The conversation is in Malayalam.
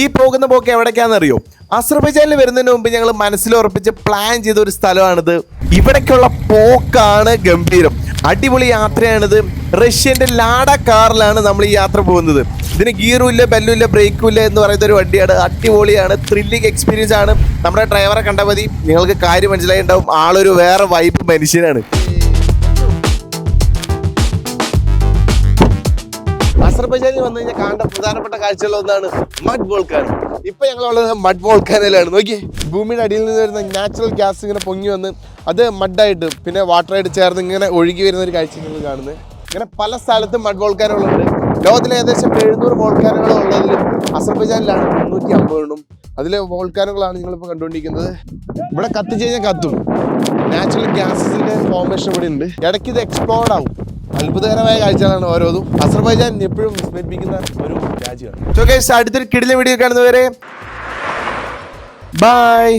ഈ പോകുന്ന പോക്ക് എവിടേക്കാണെന്നറിയോ? അസർബൈജാനിൽ വരുന്നതിന് മുമ്പ് ഞങ്ങൾ മനസ്സിൽ ഉറപ്പിച്ച് പ്ലാൻ ചെയ്ത ഒരു സ്ഥലമാണിത്. ഇവിടേക്കുള്ള പോക്കാണ് ഗംഭീരം. അടിപൊളി യാത്രയാണിത്. റഷ്യന്റെ ലാഡ കാറിലാണ് നമ്മൾ ഈ യാത്ര പോകുന്നത്. ഇതിന് ഗീറും ഇല്ല ബെല്ലും ഇല്ല ബ്രേക്കും ഇല്ല എന്ന് പറയുന്ന ഒരു വണ്ടിയാണ്. അടിപൊളിയാണ് ത്രില്ലിംഗ് എക്സ്പീരിയൻസ് ആണ്. നമ്മുടെ ഡ്രൈവറെ കണ്ടാൽ മതി. നിങ്ങൾക്ക് കാര്യം മനസ്സിലായി ഉണ്ടാവും ആളൊരു വേറെ വൈബ് മനുഷ്യനാണ്. അസർബൈജാനിൽ വന്നു കഴിഞ്ഞാൽ കാണേണ്ട പ്രധാനപ്പെട്ട കാഴ്ചകളിൽ ഒന്നാണ് മഡ് വോൾക്കാൻ ഇപ്പൊ ഞങ്ങളുള്ളത് മഡ് വോൾക്കാനിലാണ് നോക്കി ഭൂമിയുടെ അടിയിൽ നിന്ന് വരുന്ന നാച്ചുറൽ ഗ്യാസ് ഇങ്ങനെ പൊങ്ങി വന്ന് അത് മഡായിട്ട് പിന്നെ വാട്ടറായിട്ട് ചേർന്ന് ഇങ്ങനെ ഒഴുകി വരുന്ന ഒരു കാഴ്ച നിങ്ങൾ കാണുന്നത്. ഇങ്ങനെ പല സ്ഥലത്തും മഡ് വോൾക്കാനുകളുണ്ട് ലോകത്തിലെ ഏകദേശം എഴുന്നൂറ് ബോൾക്കാനുകൾ ഉള്ളതിൽ അസർബൈജാനിലാണ് മുന്നൂറ്റി അമ്പതെണ്ണും അതിലെ വോൾക്കാനുകളാണ് നിങ്ങളിപ്പോൾ കണ്ടുകൊണ്ടിരിക്കുന്നത്. ഇവിടെ കത്തിച്ച് കഴിഞ്ഞാൽ കത്തും. നാച്ചുറൽ ഗ്യാസസിന്റെ ഫോർമേഷൻ ഇവിടെ ഉണ്ട്. ഇടയ്ക്ക് ഇത് എക്സ്പ്ലോർഡ് ആവും. അത്ഭുതകരമായ കാഴ്ചകളാണ് ഓരോന്നും അസർബൈജാൻ എപ്പോഴും വിസ്മരിപ്പിക്കുന്ന ഒരു രാജ്യമാണ്. സോ അടുത്തൊരു കിടിലെ വീഡിയോ കാണുന്നവരെ ബൈ